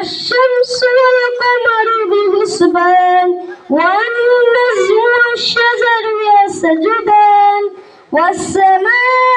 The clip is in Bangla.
والشمس والقمر بحسبان والنجم والشجر يسجدان والسماء